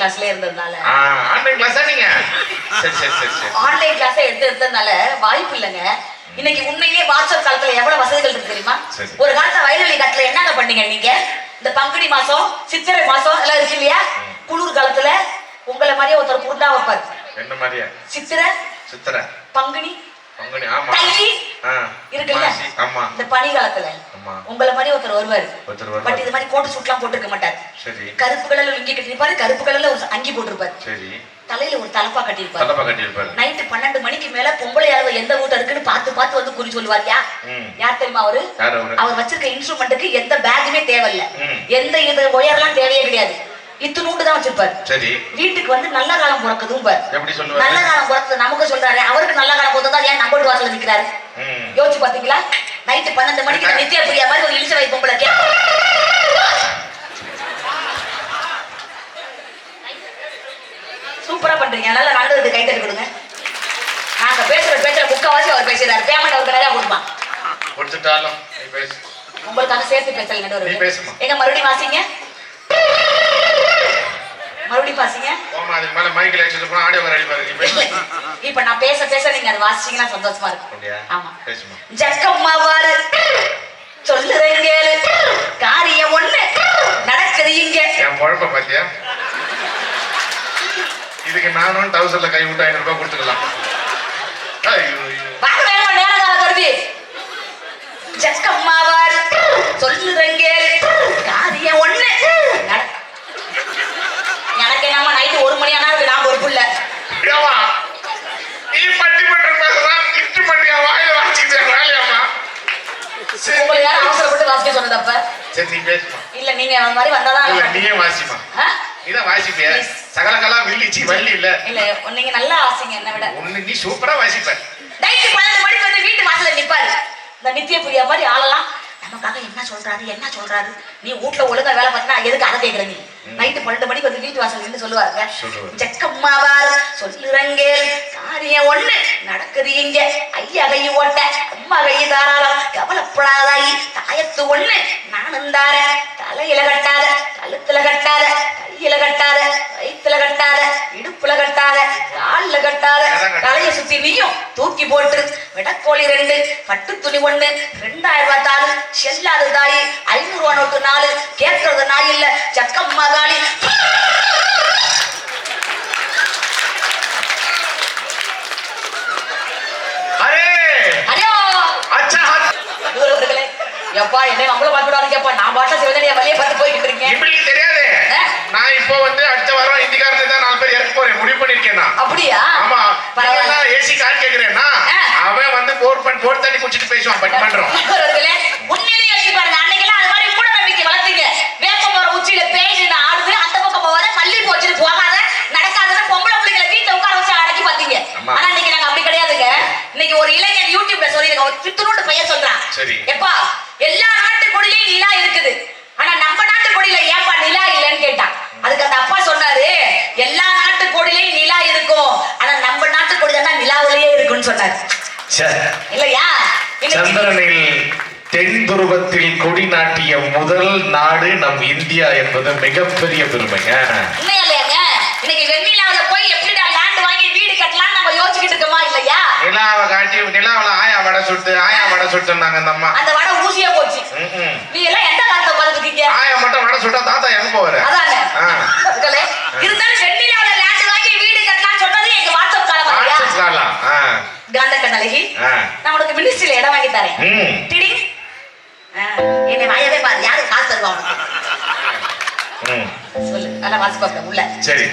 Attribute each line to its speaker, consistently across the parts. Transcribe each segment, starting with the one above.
Speaker 1: கிளாஸ்ல இருந்ததுனால.
Speaker 2: ஆன்லைன் கிளாஸா நீங்க? சரி சரி சரி சரி.
Speaker 1: ஆன்லைன் கிளாஸ் எடுத்து எடுத்ததுனால வாய்ப்பு இல்லைங்க. இன்னைக்கு உண்மையிலேயே வாட்ஸ்அப் காலத்துல எவ்வளவு வசதிகள் இருக்கு தெரியுமா. ஒரு காலத்துல வயல்வெளி காட்டுல என்னங்க பண்ணீங்க நீங்க? இந்த பங்குனி மாசம் சித்திரை மாசம் எல்லாம் இருக்கு இல்லையா? குளிர் காலத்துல உங்களை மாதிரியே ஒருத்தர் குருண்டா வைப்பார்
Speaker 2: என்ன மாதிரியா?
Speaker 1: சித்திரை
Speaker 2: சித்திரை.
Speaker 1: பங்குனி
Speaker 2: பங்குனி ஆமா.
Speaker 1: இருக்குல்ல?
Speaker 2: ஆமா.
Speaker 1: இந்த பனி காலத்துல. உங்களை மாதிரி ஒருத்தர் வருவாரு. பட் இது மாதிரி கோட்டு சூட்லாம் போட்டுருக்க மாட்டார். கருப்பு கலர்ல லுங்கி கட்டிருப்பாரு கருப்பு கலர்ல ஒரு அங்கி போட்டிருப்பாரு. தலையில ஒரு தலப்பா கட்டியிருப்பாரு.
Speaker 2: தலப்பா கட்டியிருப்பாரு.
Speaker 1: நைட்டு பன்னெண்டு மணிக்கு மேல பொம்பளை அளவு எந்த வீட்டு இருக்குன்னு பார்த்து பார்த்து வந்து குறி சொல்லுவார். யா. யார் தெரியுமா அவரு?
Speaker 2: அவரு?
Speaker 1: வச்சிருக்க இன்ஸ்ட்ருமெண்ட்டுக்கு எந்த பேக்குமே தேவையில்ல. எந்த இது ஒயர்லாம் தேவையே கிடையாது. இத்துணூண்டு தான் வச்சிருப்பாரு.
Speaker 2: சரி.
Speaker 1: வீட்டுக்கு வந்து நல்ல காலம் பிறக்குதும் பாரு
Speaker 2: எப்படி சொல்லுவாரு?
Speaker 1: நல்ல காலம் பிறக்குது நமக்கு சொல்றாரு. அவருக்கு நல்ல காலம் பிறந்தா ஏன் நம்ம நிக்கிறாரு?
Speaker 2: ம்.
Speaker 1: யோசிச்சு பாத்தீங்களா? நைட்டு பன்னெண்டு மணிக்கு நித்யா பிரியா மாதிரி ஒரு இழிச்ச பொம்பளை சூப்பரா பண்றீங்க. நல்லா நடந்ததுக்கு கை தட்டி கொடுங்க. நாங்க பேசுற பேச்சுல முக்காவாசி அவர் பேசுறாரு பேமெண்ட் அவருக்கு நிறைய கொடுப்பான்
Speaker 2: கொடுத்துட்டாலும் நீ பேசு.
Speaker 1: உங்களுக்காக சேர்த்து பேசல நடுவர். எங்க மறுபடியும் வாசிங்க. மறுபடியும் வாசிங்க
Speaker 2: போமா அதுக்கு மேல மைக்கில் வச்சுட்டு போனா ஆடியோ வர அடிப்பாரு.
Speaker 1: இப்ப நான் பேச பேச நீங்க அதை வாசிச்சீங்கன்னா சந்தோஷமா இருக்கும். ஆமா. ஜக்கம்மா வாரு. சொல்லுறேன் கேளு. காரியம் ஒண்ணு. நடக்குது இங்க.
Speaker 2: என் குழப்ப பாத்தியா? இதுக்கு நானும் டவுசர்ல கை விட்டு ஐநூறு ரூபாய் கொடுத்துக்கலாம். ஐயோ, ஐயோ.
Speaker 1: வாங்க வேகமா நேர கால கருதி ஜக்கம்மா வாரு சொல்லுறேன் கேளு காரியம் ஒண்ணு நட- எனக்கு என்னம்மா நைட்டு ஒரு மணி ஆனா நான் பொறுப்பு இல்ல
Speaker 2: ஏம்மா, நீ பட்டிமன்றம் பேசுறான், இன்ஸ்ட்ருமெண்ட் என் வாயில வாசிக்கிட்டு வேலையாம்மா? சரி,
Speaker 1: உங்களை யாரும் வாசிக்க சொன்னது அப்ப
Speaker 2: சரி, நீ பேசுமா.
Speaker 1: இல்ல நீங்க அந்த மாதிரி வந்தாதான்
Speaker 2: இல்ல, நீயே வாசிமா. நீதான் வாசிப்பிய. சகலகலா வில்லிச்சி, வள்ளி இல்ல.
Speaker 1: இல்ல நீங்க நல்லா வாசிங்க என்ன விட
Speaker 2: ஒண்ணு நீ சூப்பரா வாசிப்ப.
Speaker 1: நைட்டு பன்னெண்டு மணிக்கு வந்து வீட்டு வாசல்ல நிப்பாரு இந்த நித்திய பிரியா மாதிரி ஆளலாம் நமக்காக என்ன சொல்றாரு என்ன சொல்றாரு நீ வீட்ல ஒழுங்கா வேலை பார்த்தா எதுக்கு அதை கேக்குற நீ நைட்டு பன்னெண்டு மணிக்கு வந்து வீட்டு வாசல் நின்று சொல்லுவாங்க. ஜக்கம்மாவார் சொல்லுறங்க காரியம் ஒண்ணு நடக்குது இங்க. ஐயா கை ஓட்ட அம்மா கை தாராளம். கவலைப்படாதாயி தாயத்து ஒண்ணு. நானும் தாரேன் தலையில கட்டாத கழுத்துல கட்டாத கையில கட்டாத வயித்துல கட்டாத இடுப்புல கட்டாத கால்ல கட்டாத. தலைய சுத்தி நீயும் தூக்கி போட்டு. விடக்கோழி ரெண்டு பட்டு துணி ஒண்ணு. ரெண்டாயிரம் ரூபாய் தாளு செல்லாது தாயி ஐநூறு ரூபா நோட்டு நாலு. கேட்கறது நாய் இல்ல சக்கம் மகாளி
Speaker 2: அரே,
Speaker 1: அடையோ
Speaker 2: அச்சா, அச்சா.
Speaker 1: இவர்களே எப்பா என்ன நம்மள பார்த்துடாதீங்க எப்பா நான் பாட்டா சிவனடியா வழியே பார்த்து போய்கிட்டு இருக்கேன்
Speaker 2: இவளுக்கு தெரியாதே.
Speaker 1: ஆ?
Speaker 2: நான் இப்போ வந்து அடுத்த வாரம் இந்திக்காரனை தான் நாலு பேர் இறக்க போறேன் முடிவு பண்ணிருக்கேன் நான்
Speaker 1: அப்படியா
Speaker 2: ஆமா
Speaker 1: பரவாயில்ல
Speaker 2: ஏசி கார் கேக்குறேன்னா
Speaker 1: ஆ.
Speaker 2: அவன் வந்து போர் வச்சுட்டு பேசுவான் பட்
Speaker 1: பண்றோம் உண்மையிலேயே யோசிச்சு பாருங்க அன்னைக்கெல்லாம் அது மாதிரி மூட நம்பிக்கை வளர்த்தீங்க வேப்ப மரம் உச்சியில பேய் நின்னு ஆடுது அந்த பக்கம் போகாத மல்லி போச்சுட்டு போகாத நடக்காதுன்னு பொம்பளை பிள்ளைங்களை வீட்டுல உட்கார வச்சு அடக்கி பாத்தீங்க
Speaker 2: ஆமா.
Speaker 1: ஆனா இன்னைக்கு நாங்க அப்படி கிடையாதுங்க இன்னைக்கு ஒரு இளைஞன் யூடியூப்ல சொல்லிருக்க ஒரு சித்தனோட பையன் சொல்றான்
Speaker 2: சரி.
Speaker 1: எப்பா எல்லா நாட்டு கொடியிலயும் நிலா இருக்குது ஆனா நம்ம நாட்டு கொடியில ஏன்பா நிலா இல்லைன்னு கேட்டான் அதுக்கு அந்த அப்பா சொன்னாரு எல்லா நாட்டு கொடியிலயும் நிலா இருக்கும் ஆனா நம்ம நாட்டு கொடி தான் நிலாவிலேயே இருக்குன்னு சொன்னாரு இல்லையா இன்னைக்கு
Speaker 2: சந்திரனில் தென் துருவத்தில் கொடி நாட்டிய முதல் நாடு நம் இந்தியா என்பது மிகப்பெரிய பெருமைங்க. நிலாவை காட்டி நிலாவில ஆயா வடை சுட்டு ஆயா வடை சுட்டுனாங்க அந்த அம்மா.
Speaker 1: அந்த வடை ஊசியா போச்சு. நீ எல்லாம் எந்த காலத்தை உட்காந்துருக்கீங்க
Speaker 2: ஆயா மட்டும் வடை சுட்டா தாத்தா எங்க போவாரு?
Speaker 1: அதானே இருந்தாலும் வெண்ணிலாவுல லேண்ட் வாங்கி வீடு கட்டலாம் சொன்னது எங்க வாட்ஸ்அப் காலம்
Speaker 2: வாட்ஸ்அப் காலம்.
Speaker 1: காந்த கண்ணழகி. நான் உனக்கு மினிஸ்ட்ரியில இடம் வாங்கி தரேன். என்னை வாயவே பாரு யாரு காசு தருவா. சொல்லு நல்லா வாசி பார்ப்பேன் உள்ள.
Speaker 2: சரி.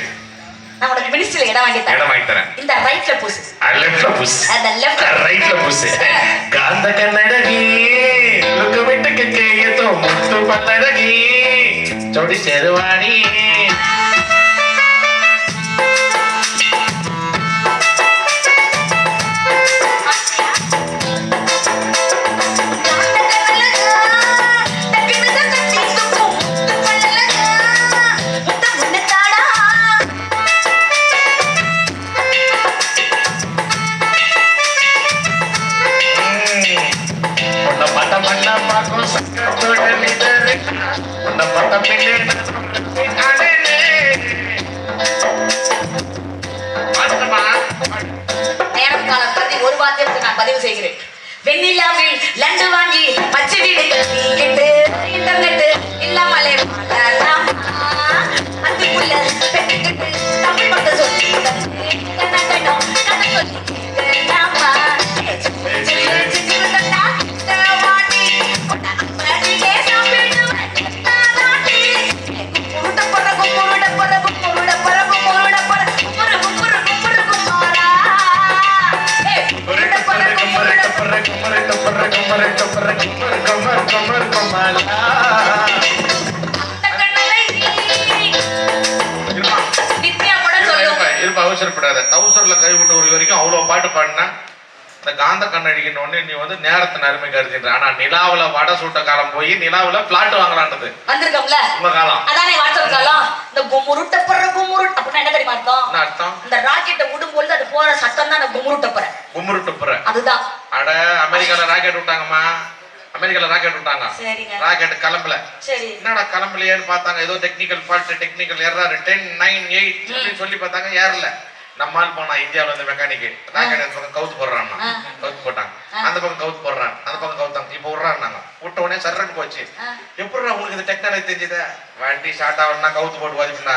Speaker 1: நான் உனக்கு மினிஸ்ட்ரியில இடம் வாங்கி
Speaker 2: இடம்
Speaker 1: தரேன்
Speaker 2: வாங்கி தரேன்.
Speaker 1: இந்த ரைட்ல
Speaker 2: லெஃப்ட்ல புஷ்
Speaker 1: அந்த லெஃப்ட்
Speaker 2: ரைட்ல புஷ் காந்த கண்ணடகி லுக்கு விட்டு கேயத்தோ முத்து பத்தடகி ஜோடி சேருவாணி கருதின்ற ஆனா நிலாவுல வடை சுட்ட காலம் போய் நிலாவுல பிளாட் வாங்கலான்றது.
Speaker 1: வந்திருக்கோம்ல?
Speaker 2: உங்க காலம்
Speaker 1: அதானே வாட்ஸ்அப் காலம் இந்த குமுருட்டப்படுற குமுருட் அப்படின்னா என்ன தெரியுமா அர்த்தம்?
Speaker 2: அர்த்தம்?
Speaker 1: இந்த ராக்கெட்டை விடும்பொழுது அது போற சத்தம் தான் அந்த குமுருட்டப்படுற
Speaker 2: கும்முரு டுப்புற
Speaker 1: அதுதான்.
Speaker 2: அட அமெரிக்கால ராக்கெட் விட்டாங்கம்மா. அமெரிக்கால ராக்கெட் விட்டாங்க.
Speaker 1: சரிங்க.
Speaker 2: ராக்கெட் கிளம்பல.
Speaker 1: சரி.
Speaker 2: என்னடா கிளம்பலையேன்னு பார்த்தாங்க. ஏதோ technical fault technical error ten nine eight சொல்லி பார்த்தாங்க ஏறல. நம்ம ஆள் போனா இந்தியாவுல இருந்து மெக்கானிக் அந்த பக்கம் கவுத்து போடுறான். கவுத்து போட்டாங்க. அந்த பக்கம் கவுத்து போடுறான். அந்த பக்கம் கவுத்தாங்க இப்போ விடுறாங்க விட்ட உடனே சர்றன்னு போச்சு.
Speaker 1: ஆ.
Speaker 2: எப்படிடா உங்களுக்கு இந்த டெக்னாலஜி தெரிஞ்சது? வண்டி ஸ்டார்ட் ஆகணும்னா கவுத்து போட்டு வாதிப்புனா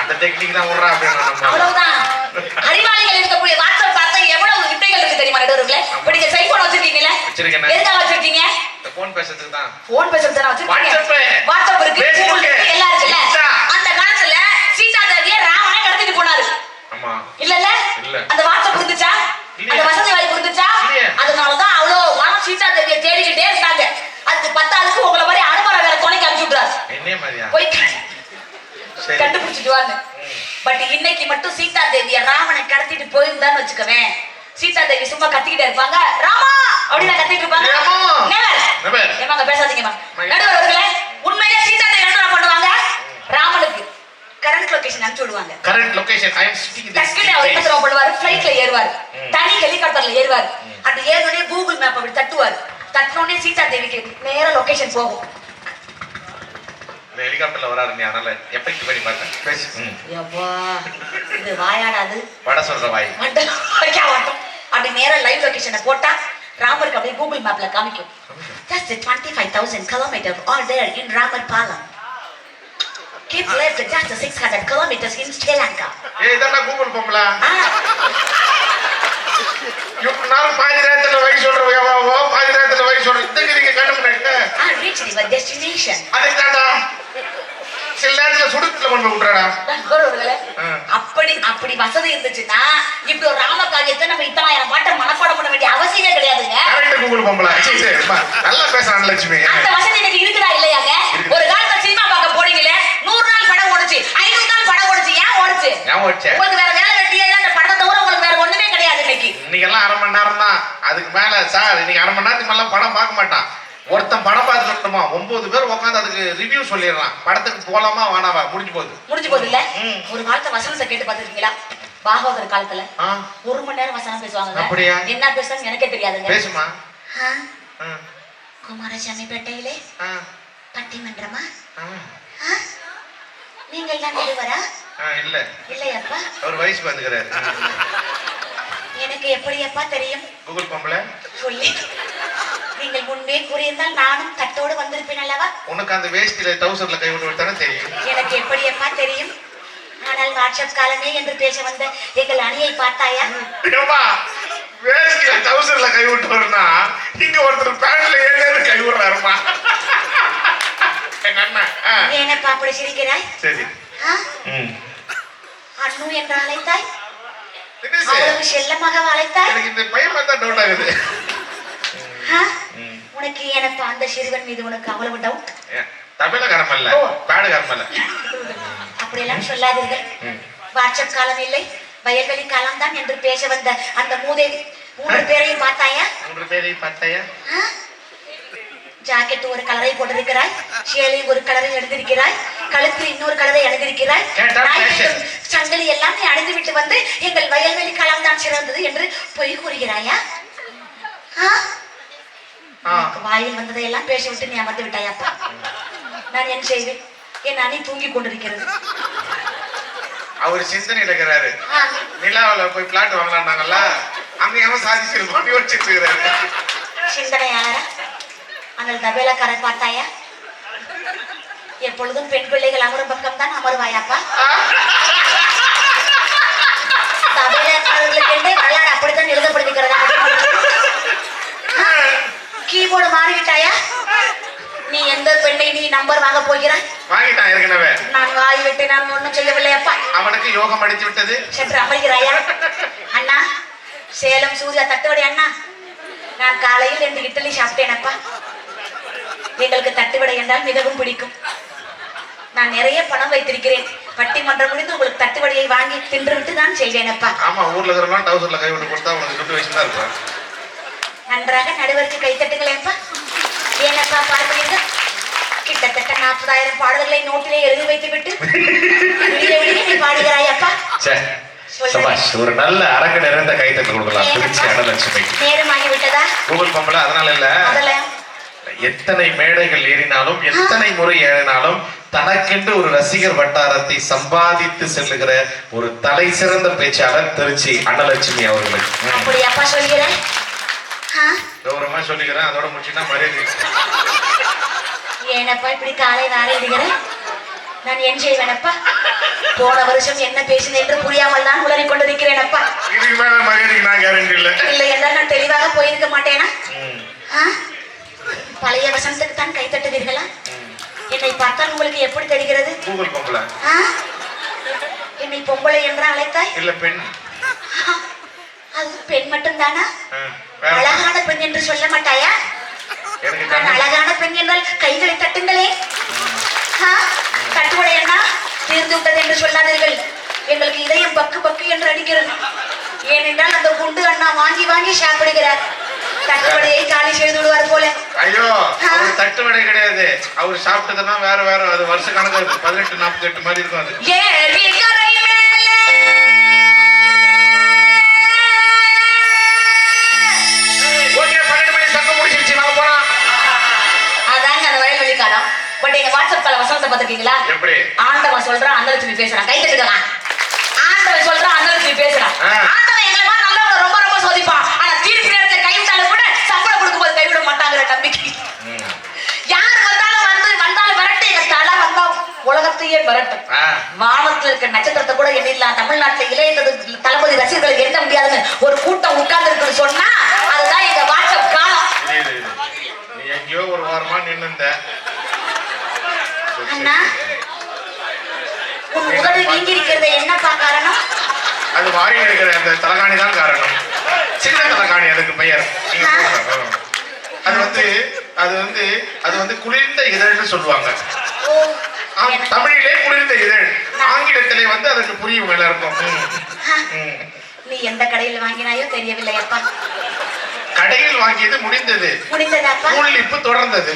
Speaker 2: அந்த டெக்னிக் தான் விடுறான் அப்படின்னு
Speaker 1: அவ்வளவுதான். அறிவாளிகள் இருக்கக்கூடிய வாட்ஸ்அப் பார்த்தா எவ்வளவு வித்தைகள் இருக்கு தெரியுமா நடுவர்களே இப்ப நீங்க செல்போன் வச்சிருக்கீங்கல்ல?
Speaker 2: வச்சிருக்கேன்
Speaker 1: எதுக்காக வச்சிருக்கீங்க?
Speaker 2: இந்த போன் பேசுறதுக்கு தான்.
Speaker 1: போன் பேசுறது தானே வச்சிருக்கீங்க. வாட்ஸ்அப் இருக்கு. எல்லாம் இருக்குல்ல
Speaker 2: Insta.
Speaker 1: அந்த காலத்துல சீதா தேவிய ராவண கடத்திட்டு போனாரு
Speaker 2: ஆமா இல்ல.
Speaker 1: அந்த வாட்ஸ்அப் இருந்துச்சா. அந்த வசதி வாய்ப்பு இருந்துச்சா. அதனாலதான் அவ்வளோ மனம் தேடிக்கிட்டே இருந்தாங்க அதுக்கு பத்தாளுக்கு உங்களை மாதிரி அனுமதி வேற துணைக்கு அனுப்பிச்சு விட்றாரு
Speaker 2: என்ன மாதிரியா?
Speaker 1: போய் கண்டுபிடிச்சிட்டு பட் இன்னைக்கு மட்டும் சீதா தேவிய ராவணன் கடத்திட்டு போயிருந்தான்னு வச்சுக்கவேன் சீதா தேவி சும்மா கத்திக்கிட்டே இருப்பாங்க. ராமா! அப்படின்னு கத்திட்டு இருப்பாங்க.
Speaker 2: மை-
Speaker 1: நடுவர் அவர்களே உண்மையிலே சீதா தேவி என்ன பண்ணுவாங்க ராமனுக்கு கரண்ட் லொகேஷன் அனுப்பிச்சு விடுவாங்க.
Speaker 2: Current location I am sitting
Speaker 1: டக்குனு அவர் என்ன தெரியுமா பண்ணுவாரு ஃபிளைட்ல ஏறுவாரு. தனி ஹெலிகாப்டர்ல ஏறுவாரு. கூகுள் மேப் அப்படி தட்டுவாரு. தட்டினோடனே சீதா தேவிக்கு நேரா லொகேஷன் போகும்.
Speaker 2: ஹெலிகாப்டர்ல வராரு நீ அதனால எஃபெக்ட் பண்ணி பார்த்தேன் பேசு. ம்.
Speaker 1: யப்பா இது வாயாடாது
Speaker 2: வடை சொல்ற வாய்.
Speaker 1: அப்படி நேரா லைவ் லொகேஷனை போட்டா ராமருக்கு அப்படியே கூகுள் மேப்ல காமிக்கும். just 25000 kilometers are there in Ramar பாலம் keep left just 600 kilometers in Sri Lanka.
Speaker 2: ஏய் இதெல்லாம் கூகுள்
Speaker 1: ஆ,
Speaker 2: இவ்வளவு நாள் பாதி நேரத்துல வை சொல்ற எவ்வளவோ பாதி நேரத்துல வை சொல்ற இதுக்கு நீங்க கண்டுபிடிங்க
Speaker 1: I reached your destination.
Speaker 2: அதுக்கு தாண்டா சில நேரத்துல சுடுத்துல கொண்டு விட்டுறாடா.
Speaker 1: நண்பர்களே. அப்படி அப்படி வசதி இருந்துச்சுன்னா இப்படி ஒரு ராம காரியத்தை நம்ம இத்தனாயிரம் பாட்டை மனப்பாடம் பண்ண வேண்டிய அவசியமே கிடையாதுங்க.
Speaker 2: கரெக்ட் கூகுள் பொம்பளா சரி சரி நல்லா பேசுறான் லட்சுமி.
Speaker 1: அந்த வசதி இன்னைக்கு இருக்குதா இல்லையாங்க
Speaker 2: இருக்குது.
Speaker 1: ஒரு காலத்துல சினிமா பார்க்க போனீங்களே நூறு நாள் படம் ஓடுச்சு ஐநூறு நாள் படம் ஓடுச்சு ஏன் ஓடுச்சு
Speaker 2: ஞாபகம் வச்சேன்
Speaker 1: உங்களுக்கு வேற வேலை வெட்டியே இல்ல அந்த படத்தை தவிர உங்களுக்கு வேற ஒண்ணுமே கிடையாது இன்னைக்கு.
Speaker 2: இன்னைக்கு எல்லாம் அரை மணி நேரம் தான் அதுக்கு மேல சார் இன்னைக்கு அரை மணி நேரத்துக்கு மேல படம் பார்க்க மாட்டான். ஒருத்தன் படம் பார்த்துட்டுமா ஒன்பது பேர் உட்காந்து அதுக்கு ரிவ்யூ சொல்லிடுறான். படத்துக்கு போலாமா வேணாவா முடிஞ்சு போகுது.
Speaker 1: முடிஞ்சு போகுது இல்ல. ஒரு காலத்துல வசனத்தை கேட்டு பார்த்திருக்கீங்களா? பாகவதர் காலத்துல. ஒரு மணி நேரம் வசனம் பேசுவாங்க
Speaker 2: அப்படியா?
Speaker 1: என்ன பேசுறாங்க எனக்கே தெரியாதுங்க.
Speaker 2: பேசுமா?
Speaker 1: குமாரசாமி பேட்டையிலே பட்டிமன்றமா? நீங்கள் தான் நடுவரா
Speaker 2: ஆ, இல்ல.
Speaker 1: இல்லையப்பா?
Speaker 2: அவர் வயசுக்கு வந்துக்கிறாரு
Speaker 1: எனக்கு எப்படியப்பா தெரியும்?
Speaker 2: கூகுள் பொம்பளை
Speaker 1: சொல்லி. நீங்கள் முன்பே கூறியிருந்தால் நானும் தட்டோடு வந்திருப்பேன் அல்லவா?
Speaker 2: உனக்கு அந்த வேஷ்டியில டவுசர்ல கை விட்டு விட்டானே தெரியும்.
Speaker 1: எனக்கு எப்படியப்பா தெரியும்? ஆனால் வாட்ஸ்அப் காலமே என்று பேச வந்த எங்கள் அணியை பார்த்தாயா?
Speaker 2: ஏம்மா, வேஷ்டியில டவுசர்ல கை விட்டு வரனா இங்க ஒருத்தர் பேண்ட்ல ஏழு கை விடுறாருமா
Speaker 1: ஏனப்பா அப்படி சிரிக்கிறாய்?
Speaker 2: சரி.
Speaker 1: அண்ணு என்று அழைத்தாய்? அவ்வளவு செல்லமாக அழைத்தாய்?
Speaker 2: எனக்கு இந்த பையன் தான் டவுட் ஆகுது.
Speaker 1: ஆ?
Speaker 2: ம்.
Speaker 1: உனக்கு எனப்பா அந்த சிறுவன் மீது உனக்கு அவ்வளவு டவுட்
Speaker 2: ஏன், தமிழகாரம் அல்ல
Speaker 1: ஓ.
Speaker 2: பேடுகாரம் அல்ல.
Speaker 1: அப்படியெல்லாம் சொல்லாதீர்கள். வாட்ஸ்அப் காலம் இல்லை வயல்வெளி காலம்தான் என்று பேச வந்த அந்த மூதேவி. மூன்று பேரையும் பார்த்தாயா?
Speaker 2: மூன்று பேரை பார்த்தாயா?
Speaker 1: ஆ? ஜாக்கெட் ஒரு கலரை போட்டிருக்கிறாய் சேலை ஒரு கலரை அணிந்திருக்கிறாய் கழுத்தில் இன்னொரு கலரை அணிந்திருக்கிறாய். சங்கிலி எல்லாம் அணிந்து விட்டு வந்து எங்கள் வயல்வெளி காலம் தான் சிறந்தது என்று பொய் கூறுகிறாயா? ஆ?
Speaker 2: ஆ.
Speaker 1: வாயில் வந்ததையெல்லாம் பேசிவிட்டு நீ அமர்ந்து விட்டாயாப்பா. நான் என்ன செய்வேன்? என் அணி தூங்கி கொண்டிருக்கிறது.
Speaker 2: அவர் சிந்தனை இருக்கிறாரு நிலாவில போய் பிளாட் வாங்கலாம்னாங்கல்ல அங்க எவன் சாதிச்சிருப்பான் யோசிச்சுட்டு இருக்கிறாரு.
Speaker 1: சிந்தனையாளரா? அந்த தபேலக்காரன் பார்த்தாயா? எப்பொழுதும் பெண் பிள்ளைகள் அமரும் பக்கம் தான் அமருவாயாப்பா தபேலக்காரர்களுக்கு என்றே வரலாறு அப்படித்தான் எழுதப்படுகிறது கீபோர்டு மாறிவிட்டாயா? நீ எந்த பெண்ணை நீ நம்பர் வாங்க போகிறாய்?
Speaker 2: வாங்கிட்டான் ஏற்கனவே.
Speaker 1: நான் வாய் விட்டு நான் ஒண்ணும் செய்யவில்லை அப்பா
Speaker 2: அவனுக்கு யோகம் அடித்து விட்டது.
Speaker 1: சென்று அமர்கிறாயா? அண்ணா சேலம் சூர்யா தட்டுவடை அண்ணா. நான் காலையில் ரெண்டு இட்லி சாப்பிட்டேனப்பா. எங்களுக்கு தட்டுவடை என்றால் மிகவும் பிடிக்கும். நான் நிறைய பணம் வைத்திருக்கிறேன். பட்டிமன்றம் முடிந்து உங்களுக்கு தட்டுவடியை வாங்கி தின்று விட்டு தான் செல்வேனப்பா
Speaker 2: ஆமா ஊர்ல இருக்கிறவங்க டவுசர்ல கை விட்டு கொடுத்தா உனக்கு துட்டு வச்சு தான் இருப்பேன்
Speaker 1: நன்றாக நடுவருக்கு கைத்தட்டுங்களேப்பா ஏனப்பா பார்க்கிறீர்கள் கிட்டத்தட்ட நாற்பதாயிரம் பாடல்களை நோட்டிலே எழுதி வைத்து விட்டு விடிய விடிய நீ பாடுகிறாய் அப்பா.
Speaker 2: சே சபாஷ் ஒரு நல்ல அரங்கு நிறைந்த கைத்தட்டு கொடுக்கலாம். திருச்சி
Speaker 1: ஏனப்பா?
Speaker 2: அடலட்சுமிக்கு
Speaker 1: நேரமாகி விட்டதா
Speaker 2: கூகுள் பம்பல அதனால இல்ல. எத்தனை மேடைகள் ஏறினாலும் எத்தனை முறை ஏறினாலும் தனக்கென்று ஒரு ரசிகர் வட்டாரத்தை சம்பாதித்து செல்லுகிற ஒரு தலை சிறந்த பேச்சாளர் திருச்சி அன்னலட்சுமி அவர்களுக்கு? கௌரவமா சொல்லிக்கிறேன் அதோட முடிச்சுன்னா மரியாதை.
Speaker 1: ஏனப்பா இப்படி காலை நாரையிடுகிறேன் நான் என் செய்வேனப்பா. போன வருஷம் என்ன பேசினேன் என்று புரியாமல் தான் உளறிக் கொண்டிருக்கிறேன் அப்பா.
Speaker 2: இதுக்கு மேல மரியாதைக்கு நான் கேரண்டி இல்ல.
Speaker 1: இல்லை என்றால் நான் தெளிவாக போயிருக்க மாட்டேனா? ஆ? பழைய வசனத்துக்கு தான் கை தட்டுவீர்களா. என்னை பார்த்தால் உங்களுக்கு எப்படி தெரிகிறது?
Speaker 2: கூகுள்?
Speaker 1: என்னை பொம்பளை என்று அழைத்தாய்?
Speaker 2: இல்ல பெண்.
Speaker 1: அது பெண் மட்டும்தானா? அழகான பெண் என்று சொல்ல மாட்டாயா? நான் அழகான பெண் என்றால் கைகளை தட்டுங்களே. ஆ? தட்டுவடை அண்ணா தீர்ந்து விட்டது என்று சொல்லாதீர்கள். எங்களுக்கு இதயம் பக்கு பக்கு என்று அடிக்கிறது. ஏனென்றால் அந்த குண்டு அண்ணா வாங்கி வாங்கி சாப்பிடுகிறார். தட்டுவடையை காலி செய்து விடுவார் போல.
Speaker 2: ஐயோ அவர் தட்டு வடை கிடையாது. அவர் சாப்பிட்டதுன்னா வேற வேற. அது வருஷ கணக்கு இருக்கு. பதினெட்டு நாற்பத்தி எட்டு மாதிரி இருக்கும் அது.
Speaker 1: அந்த பட் எங்க வாட்ஸ்அப் கால வசனத்தை பார்த்திருக்கீங்களா?
Speaker 2: எப்படி?
Speaker 1: ஆண்டவன் சொல்றான் அந்தலட்சுமி பேசுறான். கை தட்டுக்கலாம் ஆண்டவன் சொல்றான் அந்தலட்சுமி பேசுறான்
Speaker 2: ஆ.
Speaker 1: ஆண்டவன் எங்களை மாதிரி நல்லவங்க ரொம்ப ரொம்ப சோதிப்பான் ஆனா தீர்ப்பு நேரத்துல கைவிட்டாலும் கூட சம்பளம் கொடுக்கும்போது கைவிட மாட்டாங்கிற நம்பிக்கை
Speaker 2: ம்.
Speaker 1: யார் வந்தாலும் வந்து வந்தாலும் விரட்டு எங்க தலை வந்தா உலகத்தையே விரட்டும். வானத்துல இருக்க நட்சத்திரத்தை கூட எண்ணிடலாம் தமிழ்நாட்டுல இளைய தளபதி ரசிகர்கள் எண்ண முடியாதுன்னு ஒரு கூட்டம் உட்கார்ந்து இருக்குன்னு சொன்னா அதுதான் எங்க வாட்ஸ்அப் காலம்.
Speaker 2: எங்கேயோ ஒரு வாரமா நின்னுந்த
Speaker 1: அண்ணா உன் வீங்கி இருக்கிறது என்னப்பா காரணம்?
Speaker 2: அது வாரி இருக்கிற அந்த தலகாணி தான் காரணம். சின்ன தலகாணி அதுக்கு பெயர். நீங்க. அது வந்து அது வந்து அது வந்து குளிர்ந்த இதழ்னு சொல்லுவாங்க. தமிழிலே குளிர்ந்த இதழ். ஆங்கிலத்திலே வந்து அதுக்கு புரியும் எல்லாருக்கும்.
Speaker 1: நீ எந்த கடையில் வாங்கினாயோ தெரியவில்லை அப்பா
Speaker 2: கடையில் வாங்கியது முடிந்தது.
Speaker 1: முடிந்ததாப்பா?
Speaker 2: தொடர்ந்தது.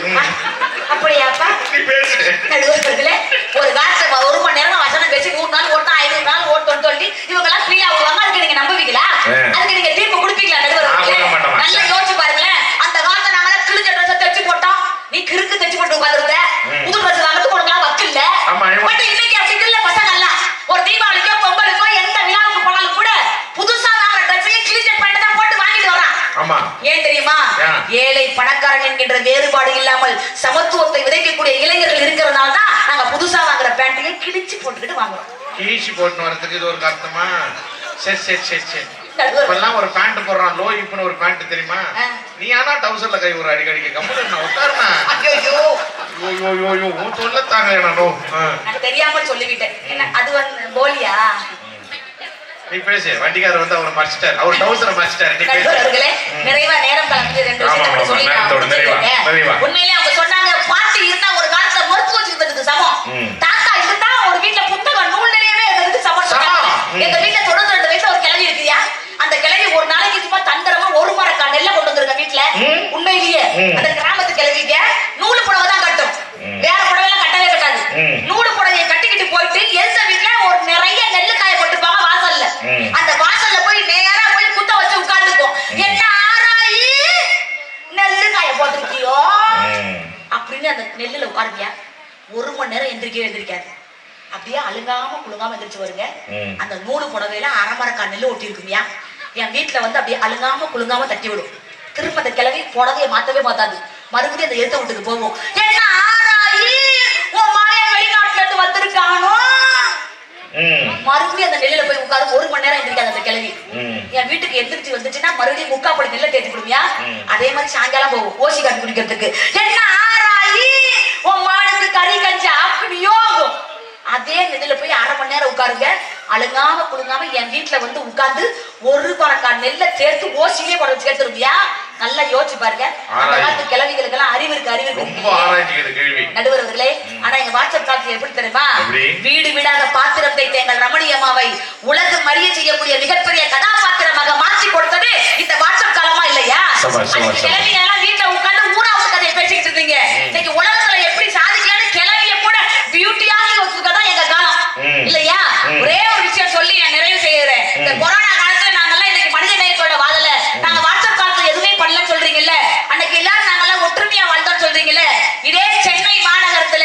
Speaker 1: அப்படியாப்பா?
Speaker 2: நீ பேசு.
Speaker 1: நடுவர்களே ஒரு காலத்துல ஒரு மணி நேரம் வசனம் பேசி நூறு நாள் ஓட்டணும் ஐநூறு நாள் ஓட்டணும்னு சொல்லி இவங்க எல்லாம் ஃப்ரீயா விடுவாங்க அதுக்கு நீங்க நம்புவீங்களா. அதுக்கு நீங்க தீர்ப்பு கொடுப்பீங்களா நடுவர்களே
Speaker 2: நான் கொடுக்க மாட்டேன்.
Speaker 1: நல்லா யோசிச்சு பாருங்களேன் அந்த காலத்துல நாங்க கிழிஞ்ச ட்ரெஸ் தைச்சு போட்டோம் நீ கிறுக்கு தைச்சு போட்டு உட்கார்ந்துருந்த
Speaker 2: ம்.
Speaker 1: புது ட்ரெஸ் வாங்கிட்டு உனக்குலாம் வக்கில்ல
Speaker 2: ஆமா, இவன்-
Speaker 1: பட் இன்னைக்கு அப்படி இல்ல பசங்க எல்லாம் ஒரு தீபாவளிக்கோ பொங்கலுக்கோ எந்த விழாவுக்கு போனாலும் கூட புதுசா வாங்குற ட்ரெஸ்ஸையே கிழிஞ்ச பேண்ட் தான் போட்டு வாங்கிட்டு வரான்
Speaker 2: ஆமா
Speaker 1: ஏன் தெரியுமா
Speaker 2: ஏன்?
Speaker 1: ஏழை பணக்காரன் என்கின்ற வேறுபாடு இல்லாமல் சமத்துவத்தை விதைக்கக்கூடிய இளைஞர்கள் இருக்கிறதுனால தான் நாங்க புதுசா வாங்குற பேண்ட்டையே கிழிச்சு போட்டுக்கிட்டு வாங்குறோம்.
Speaker 2: கீழ்ச்சி போட்டு வரதுக்கு இது ஒரு அர்த்தமா சரி சரி சரி சரி. இப்பெல்லாம் ஒரு பேண்ட் போடுறான் லோ இப்புன்னு ஒரு பேண்ட் தெரியுமா. நீ ஆனா டவுசர்ல கை ஒரு அடிக்கடிக்க கம்பெனி நான் உட்காருனா
Speaker 1: ஐயோ
Speaker 2: யோ யோ யோ யோ உன் சொல்ல தாங்க
Speaker 1: நான் தெரியாமல் சொல்லிவிட்டேன். என்ன அது வந்து போலியா?
Speaker 2: நீ பேசு வண்டிக்காரர் வந்து அவரை மறைச்சிட்டாரு அவர் டவுசரை மறைச்சிட்டாரு நீ பேசு
Speaker 1: நிறைவா நேரம் கலந்து ரெண்டு
Speaker 2: ஆமா,
Speaker 1: விஷயத்தை மட்டும்
Speaker 2: ஆமா,
Speaker 1: சொல்லி நான்
Speaker 2: நேரத்தோட நிறைவா,
Speaker 1: முடிச்சிருக்கேன்.
Speaker 2: நிறைவா.
Speaker 1: உண்மையிலே அவங்க சொன்னாங்க பாட்டி இருந்தா ஒரு காலத்துல மருத்துவ சித்தத்துக்கு சமம். தாத்தா இருந்தா ஒரு வீட்டுல புத்தகம் நூல் நிலையமே இருந்ததுக்கு சமம். சொன்னாங்க. எங்க வீட்டுல தொண்ணூத்தி ரெண்டு வயசுல ஒரு கிளவி இருக்குயா அந்த கிளவி ஒரு நாளைக்கு சும்மா தந்திரமா ஒரு மரக்கா நெல்ல கொண்டு வந்துருங்க வீட்டுல. உண்மையிலேயே. அந்த கிராமத்து கிளவிங்க நூலு புடவை தான் கட்டும்
Speaker 2: ம்.
Speaker 1: வேற புடவை எல்லாம் கட்டவே கட்டாது
Speaker 2: ம்.
Speaker 1: நூலு புடவையை கட்டிக்கிட்டு போயிட்டு எந்த வீட்டுல ஒரு நிறைய நெல்லு காய போட்டுப்பாங்க வாசல்ல
Speaker 2: ம்.
Speaker 1: அந்த வாசல்ல போய் நேரா போய் குத்த வச்சு உட்கார்ந்துக்கும் என்ன ஆராயி நெல்லு காய போட்டுருக்கியோ அப்படின்னு அந்த நெல்லுல உட்காருவியா ஒரு மணி நேரம் எந்திரிக்கவே எந்திரிக்காது அப்படியே அழுங்காம எந்திரிச்சு வருங்க. அந்த நூலு புடவையில அரைமரக்கா நெல்லு ஒட்டி இருக்குமியா. என் வீட்டுல வந்து அப்படியே அழுங்காம குழுங்காம தட்டி விடும். திரும்ப அந்த கிளவி புடவையை மாத்தவே மாத்தாது. மறுபடியும் அந்த எடுத்த வீட்டுக்கு போவோம் என்ன ஆராயி உன் மகன் வெளிநாட்டுல இருந்து வந்திருக்கானோ மறுபடியும் அந்த நெல்லுல போய் உட்காரு. ஒரு மணி நேரம் எந்திரிக்காது அந்த கிளவி என் வீட்டுக்கு எந்திரிச்சு வந்துச்சுன்னா மறுபடியும் முக்கா படி நெல்லை தேத்தி விடுமியா
Speaker 2: ம்.
Speaker 1: அதே மாதிரி சாயங்காலம் போகும். ஓசி காப்பி குடிக்கிறதுக்கு. என்ன ஆராயி உன் மானுக்கு கறி கஞ்சி ஆக்குனியோ அதே நெல்லுல போய் அரை மணி நேரம் உட்காருங்க. அழுங்காம குழுங்காம என் வீட்டுல வந்து உட்கார்ந்து ஒரு பறக்கா நெல்லை சேர்த்து ஓசிலே வந்து சேர்த்துருவியா நல்லா யோசிச்சு பாருங்க. அந்த. காலத்து கிழவிகளுக்கு எல்லாம் அறிவு இருக்கு அறிவு இருக்கு. நடுவர் அவர்களே ஆனா எங்க வாட்ஸ்அப் காலத்துல எப்படி தெரியுமா? வீடு வீடாக பாத்திரம் தைத்த எங்கள் ரமணி அம்மாவை உலகம் அறிய செய்யக்கூடிய மிகப்பெரிய கதாபாத்திரமாக மாற்றி கொடுத்தது இந்த வாட்ஸ்அப் காலமா இல்லையா. கிழவிங்க எல்லாம் வீட்டுல உட்கார்ந்து ஊராவுக்கு கதையை பேசிக்கிட்டு இருந்தீங்க. இன்னைக்கு உலகத்துல எப்படி சாதிக்கலாம்னு கிளவிய கூட பியூட்டியாக வச்சுக்கதான் எங்க காலம்
Speaker 2: ம்.
Speaker 1: இல்லையா
Speaker 2: ம்.
Speaker 1: ஒரே ஒரு விஷயம் சொல்லி நான் நிறைவு செய்யறேன் இந்த
Speaker 2: ம்.
Speaker 1: கொரோனா காலத்துல நாங்கெல்லாம் இன்னைக்கு மனித நேயத்தோட வாழல நாங்க வாட்ஸ்அப் காலத்துல எதுவுமே பண்ணலன்னு சொல்றீங்கல்ல அன்னைக்கு எல்லாரும் நாங்கெல்லாம் ஒற்றுமையா வாழ்ந்தோம்னு சொல்றீங்கல்ல இதே சென்னை மாநகரத்துல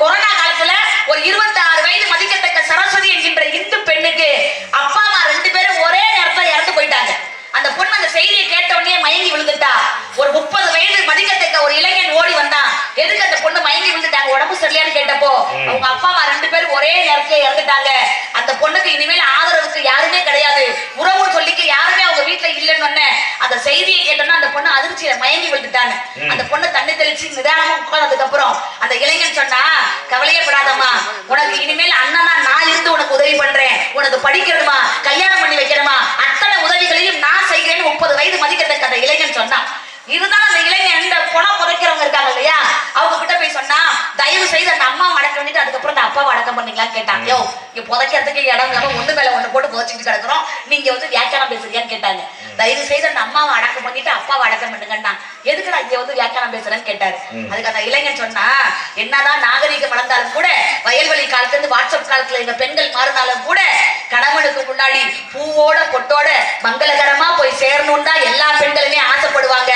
Speaker 1: கொரோனா காலத்துல ஒரு 26 வயது மதிக்கத்தக்க சரஸ்வதி என்கின்ற இந்து பெண்ணுக்கு அப்பா அம்மா ரெண்டு பேரும் ஒரே நேரத்துல இறந்து போயிட்டாங்க அந்த பொண்ணு அந்த செய்தியை கேட்ட உடனே மயங்கி விழுந்துட்டா ஒரு முப்பது வயது மதிக்கத்தக்க ஒரு இளைஞன் ஓடி வந்தான் எதுக்கு அந்த பொண்ணு மயங்கி விழுந்துட்டாங்க? உடம்பு சரியில்லையான்னு கேட்டப்போ. அவங்க அப்பா அம்மா ரெண்டு பேரும் ஒரே நேரத்துல இறந்துட்டாங்க. அந்த பொண்ணுக்கு இனிமேல் ஆதரவுக்கு யாருமே கிடையாது. உறவு சொல்லிக்க யாருமே அவங்க வீட்டுல இல்லைன்னு அந்த செய்தியை கேட்டோன்னா அந்த பொண்ணு அதிர்ச்சியில மயங்கி விழுந்துட்டாங்க. அந்த பொண்ணு தண்ணி தெளிச்சு நிதானமா உட்கார்ந்ததுக்கு அப்புறம் அந்த இளைஞன் சொன்னா கவலையப்படாதம்மா. உனக்கு இனிமேல் அண்ணனா நான் இருந்து உனக்கு உதவி பண்றேன். உனக்கு படிக்கணுமா? கல்யாணம் பண்ணி வைக்கணுமா? அத்தனை உதவிகளையும் நான் செய்கிறேன்னு முப்பது வயது மதிக்கத்தக்க அந்த இளைஞன் சொன்னான் இருந்தாலும் அந்த இளைஞன் இந்த பணம் புதைக்கிறவங்க இருக்காங்க இல்லையா அவங்க கிட்ட போய் சொன்னா தயவு செய்து அந்த அம்மா அடக்கம் பண்ணிட்டு அதுக்கப்புறம் அந்த அப்பாவை அடக்கம் பண்ணீங்களான்னு கேட்டான் யோ இங்க புதைக்கிறதுக்கு இடம் இல்லாம ஒண்ணு மேல ஒண்ணு போட்டு புதைச்சிட்டு கிடக்குறோம். நீங்க வந்து வியாக்கியானம் பேசுறியான்னு கேட்டாங்க. தயவு செய்து அந்த அம்மாவை அடக்கம் பண்ணிட்டு அப்பாவை அடக்கம் பண்ணுங்கன்னா எதுக்குடா இங்க வந்து வியாக்கியானம் பேசுறேன்னு கேட்டாரு. அதுக்கு அந்த இளைஞன் சொன்னா என்னதான் நாகரீகம் வளர்ந்தாலும் கூட வயல்வெளி காலத்துல இருந்து வாட்ஸ்அப் காலத்துல எங்க பெண்கள் மாறினாலும் கூட கணவனுக்கு முன்னாடி பூவோட பொட்டோட மங்களகரமா போய் சேரணும்னு தான் எல்லா பெண்களுமே ஆசைப்படுவாங்க.